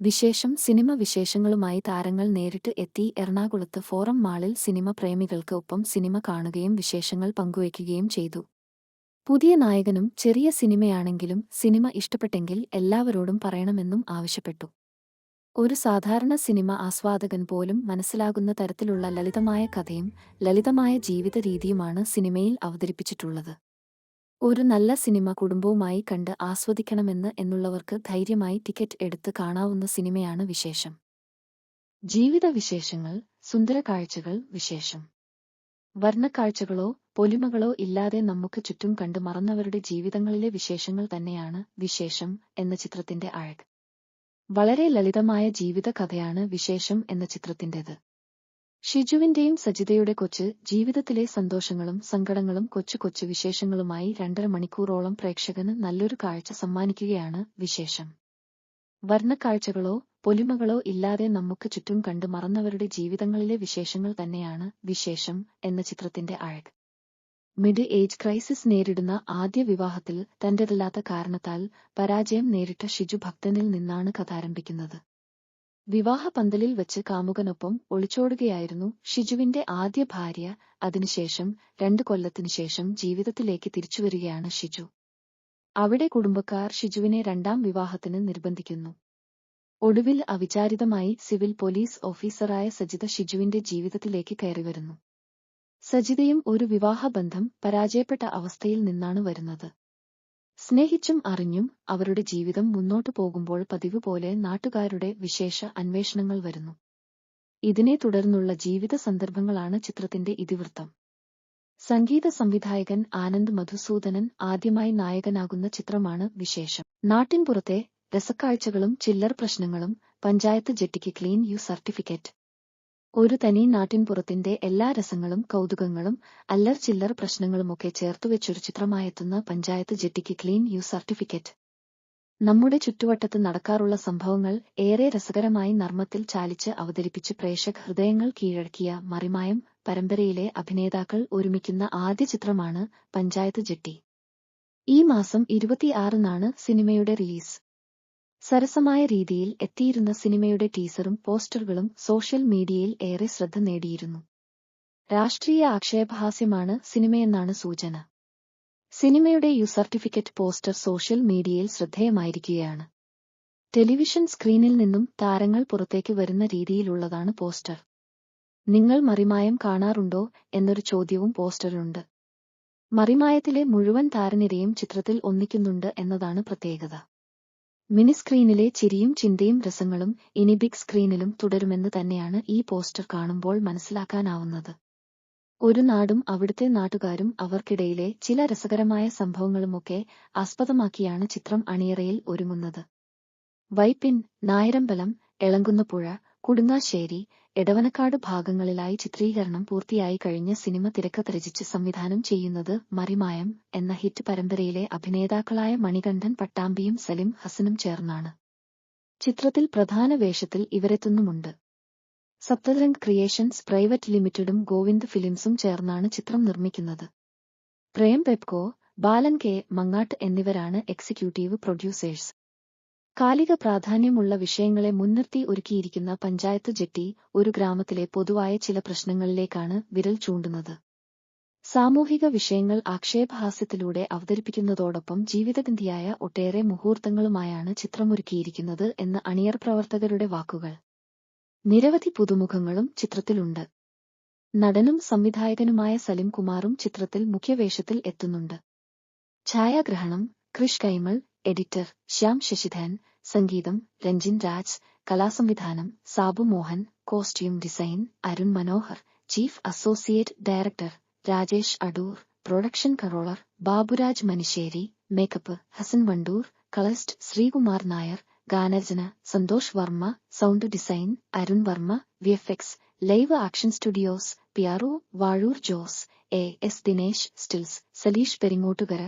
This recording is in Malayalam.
വിശേഷം സിനിമ വിശേഷങ്ങളുമായി താരങ്ങൾ നേരിട്ട് എത്തി. എറണാകുളത്ത് ഫോറം മാളിൽ സിനിമ പ്രേമികൾക്ക് ഒപ്പം സിനിമ കാണുകയും വിശേഷങ്ങൾ പങ്കുവയ്ക്കുകയും ചെയ്തു. പുതിയ നായകനും ചെറിയ സിനിമയാണെങ്കിലും സിനിമ ഇഷ്ടപ്പെട്ടെങ്കിൽ എല്ലാവരോടും പറയണമെന്നും ആവശ്യപ്പെട്ടു. ഒരു സാധാരണ സിനിമ ആസ്വാദകൻ പോലും മനസ്സിലാകുന്ന തരത്തിലുള്ള ലളിതമായ കഥയും ലളിതമായ ജീവിത രീതിയുമാണ് സിനിമയിൽ അവതരിപ്പിച്ചിട്ടുള്ളത്. ഒരു നല്ല സിനിമ കുടുംബവുമായി കണ്ട് ആസ്വദിക്കണമെന്ന് എന്നുള്ളവർക്ക് ധൈര്യമായി ടിക്കറ്റ് എടുത്ത് കാണാവുന്ന സിനിമയാണ് വിശേഷം. ജീവിത വിശേഷങ്ങൾ സുന്ദര കാഴ്ചകൾ വിശേഷം. വർണക്കാഴ്ചകളോ പൊലിമകളോ ഇല്ലാതെ നമുക്ക് ചുറ്റും കണ്ട് മറന്നവരുടെ ജീവിതങ്ങളിലെ വിശേഷങ്ങൾ തന്നെയാണ് വിശേഷം എന്ന ചിത്രത്തിന്റെ അഴക്. വളരെ ലളിതമായ ജീവിത കഥയാണ് വിശേഷം എന്ന ചിത്രത്തിന്റേത് ഷിജുവിന്റെയും സജിതയുടെ കൊച്ച് ജീവിതത്തിലെ സന്തോഷങ്ങളും സങ്കടങ്ങളും കൊച്ചു കൊച്ചു വിശേഷങ്ങളുമായി രണ്ടര മണിക്കൂറോളം പ്രേക്ഷകന് നല്ലൊരു കാഴ്ച സമ്മാനിക്കുകയാണ് വിശേഷം. വർണക്കാഴ്ചകളോ പൊലിമകളോ ഇല്ലാതെ നമുക്ക് ചുറ്റും കണ്ട് മറന്നവരുടെ ജീവിതങ്ങളിലെ വിശേഷങ്ങൾ തന്നെയാണ് വിശേഷം എന്ന ചിത്രത്തിന്റെ അഴക്. മിഡ് ഏജ് ക്രൈസിസ് നേരിടുന്ന ആദ്യ വിവാഹത്തിൽ തന്റേതല്ലാത്ത കാരണത്താൽ പരാജയം നേരിട്ട ഷിജു ഭക്തനിൽ നിന്നാണ് കഥ ആരംഭിക്കുന്നത് വിവാഹ പന്തലിൽ വെച്ച് കാമുകനൊപ്പം ഒളിച്ചോടുകയായിരുന്നു ഷിജുവിന്റെ ആദ്യ ഭാര്യ. അതിനുശേഷം രണ്ടു കൊല്ലത്തിനു ശേഷം ജീവിതത്തിലേക്ക് തിരിച്ചുവരികയാണ് ഷിജു. അവിടെ കുടുംബക്കാർ ഷിജുവിനെ രണ്ടാം വിവാഹത്തിന് നിർബന്ധിക്കുന്നു. ഒടുവിൽ അവിചാരിതമായി സിവിൽ പോലീസ് ഓഫീസറായ സജിത ഷിജുവിന്റെ ജീവിതത്തിലേക്ക് കയറിവരുന്നു. സജിതയും ഒരു വിവാഹബന്ധം പരാജയപ്പെട്ട അവസ്ഥയിൽ നിന്നാണ് വരുന്നത്. സ്നേഹിച്ചും അറിഞ്ഞും അവരുടെ ജീവിതം മുന്നോട്ടു പോകുമ്പോൾ പതിവ് പോലെ നാട്ടുകാരുടെ വിശേഷ അന്വേഷണങ്ങൾ വരുന്നു. ഇതിനെ തുടർന്നുള്ള ജീവിത സന്ദർഭങ്ങളാണ് ചിത്രത്തിന്റെ ഇതിവൃത്തം. സംഗീത സംവിധായകൻ ആനന്ദ് മധുസൂദനൻ ആദ്യമായി നായകനാകുന്ന ചിത്രമാണ് വിശേഷം. നാട്ടിൻപുറത്തെ രസക്കാഴ്ചകളും ചില്ലർ പ്രശ്നങ്ങളും പഞ്ചായത്ത് ജെട്ടിക്ക് ക്ലീൻ യു സർട്ടിഫിക്കറ്റ്. ഒരു തനി നാട്ടിൻപുറത്തിന്റെ എല്ലാ രസങ്ങളും കൗതുകങ്ങളും അല്ലർ ചില്ലർ പ്രശ്നങ്ങളുമൊക്കെ ചേർത്തുവെച്ചൊരു ചിത്രമായെത്തുന്ന പഞ്ചായത്ത് ജെട്ടിക്ക് ക്ലീൻ യു സർട്ടിഫിക്കറ്റ്. നമ്മുടെ ചുറ്റുവട്ടത്ത് നടക്കാറുള്ള സംഭവങ്ങൾ ഏറെ രസകരമായി നർമ്മത്തിൽ ചാലിച്ച് അവതരിപ്പിച്ച് പ്രേക്ഷക ഹൃദയങ്ങൾ കീഴടക്കിയ മറിമായം പരമ്പരയിലെ അഭിനേതാക്കൾ ഒരുമിക്കുന്ന ആദ്യ ചിത്രമാണ് പഞ്ചായത്ത് ജെട്ടി. ഈ മാസം ഇരുപത്തിയാറിനാണ് സിനിമയുടെ റിലീസ്. സരസമായ രീതിയിൽ എത്തിയിരുന്ന സിനിമയുടെ ടീസറും പോസ്റ്ററുകളും സോഷ്യൽ മീഡിയയിൽ ഏറെ ശ്രദ്ധ നേടിയിരുന്നു. രാഷ്ട്രീയ ആക്ഷേപഹാസ്യമാണ് സിനിമയെന്നാണ് സൂചന. സിനിമയുടെ യു സർട്ടിഫിക്കറ്റ് പോസ്റ്റർ സോഷ്യൽ മീഡിയയിൽ ശ്രദ്ധേയമായിരിക്കുകയാണ്. ടെലിവിഷൻ സ്ക്രീനിൽ നിന്നും താരങ്ങൾ പുറത്തേക്ക് വരുന്ന രീതിയിലുള്ളതാണ് പോസ്റ്റർ. നിങ്ങൾ മറിമായം കാണാറുണ്ടോ എന്നൊരു ചോദ്യവും പോസ്റ്ററിലുണ്ട്. മറിമായത്തിലെ മുഴുവൻ താരനിരയും ചിത്രത്തിൽ ഒന്നിക്കുന്നുണ്ട് എന്നതാണ് പ്രത്യേകത. മിനി സ്ക്രീനിലെ ചിരിയും ചിന്തയും രസങ്ങളും ഇനി ബിഗ് സ്ക്രീനിലും തുടരുമെന്ന് തന്നെയാണ് ഈ പോസ്റ്റർ കാണുമ്പോൾ മനസ്സിലാക്കാനാവുന്നത്. ഒരു നാടും അവിടുത്തെ നാട്ടുകാരും അവർക്കിടയിലെ ചില രസകരമായ സംഭവങ്ങളുമൊക്കെ ആസ്പദമാക്കിയാണ് ചിത്രം അണിയറയിൽ ഒരുങ്ങുന്നത്. വൈപ്പിൻ നായരമ്പലം എളങ്കുന്നപ്പുഴ കുടുങ്ങാശ്ശേരി എടവനക്കാട് ഭാഗങ്ങളിലായി ചിത്രീകരണം പൂർത്തിയായി കഴിഞ്ഞ സിനിമ തിരക്കഥ രചിച്ച് സംവിധാനം ചെയ്യുന്നത് മറിമായം എന്ന ഹിറ്റ് പരമ്പരയിലെ അഭിനേതാക്കളായ മണികണ്ഠൻ പട്ടാമ്പിയും സലിം ഹസനും ചേർന്നാണ്. ചിത്രത്തിൽ പ്രധാന വേഷത്തിൽ ഇവരെത്തുന്നുമുണ്ട്. സപ്തരംഗ് ക്രിയേഷൻസ് പ്രൈവറ്റ് ലിമിറ്റഡും ഗോവിന്ദ് ഫിലിംസും ചേർന്നാണ് ചിത്രം നിർമ്മിക്കുന്നത്. പ്രേം പെപ്കോ ബാലൻ കെ മങ്ങാട്ട് എന്നിവരാണ് എക്സിക്യൂട്ടീവ് പ്രൊഡ്യൂസേഴ്സ്. കാലിക പ്രാധാന്യമുള്ള വിഷയങ്ങളെ മുൻനിർത്തി ഒരുക്കിയിരിക്കുന്ന പഞ്ചായത്ത് ജെട്ടി ഒരു ഗ്രാമത്തിലെ പൊതുവായ ചില പ്രശ്നങ്ങളിലേക്കാണ് വിരൽ ചൂണ്ടുന്നത്. സാമൂഹിക വിഷയങ്ങൾ ആക്ഷേപഹാസ്യത്തിലൂടെ അവതരിപ്പിക്കുന്നതോടൊപ്പം ജീവിതഗന്ധിയായ ഒട്ടേറെ മുഹൂർത്തങ്ങളുമായാണ് ചിത്രമൊരുക്കിയിരിക്കുന്നത് എന്ന് അണിയർ പ്രവർത്തകരുടെ വാക്കുകൾ. നിരവധി പുതുമുഖങ്ങളും ചിത്രത്തിലുണ്ട്. നടനും സംവിധായകനുമായ സലിം കുമാറും ചിത്രത്തിൽ മുഖ്യവേഷത്തിൽ എത്തുന്നുണ്ട്. ഛായാഗ്രഹണം ക്രിഷ് കൈമൾ എഡിറ്റർ ശ്യാം ശശിധരൻ സംഗീതം Ranjin Raj കലാസംവിധാനം Sabu Mohan costume design Arun Manohar chief associate director Rajesh Adoor production controller Baburaj Manissery makeup Hassan Wandoor colourist Sreekumar Nair ഗാനരചന Santhosh Varma sound design Arun Varma V F X live action studios PRO Vazhoor Jose A S Dinesh stills Saleesh Peringottukara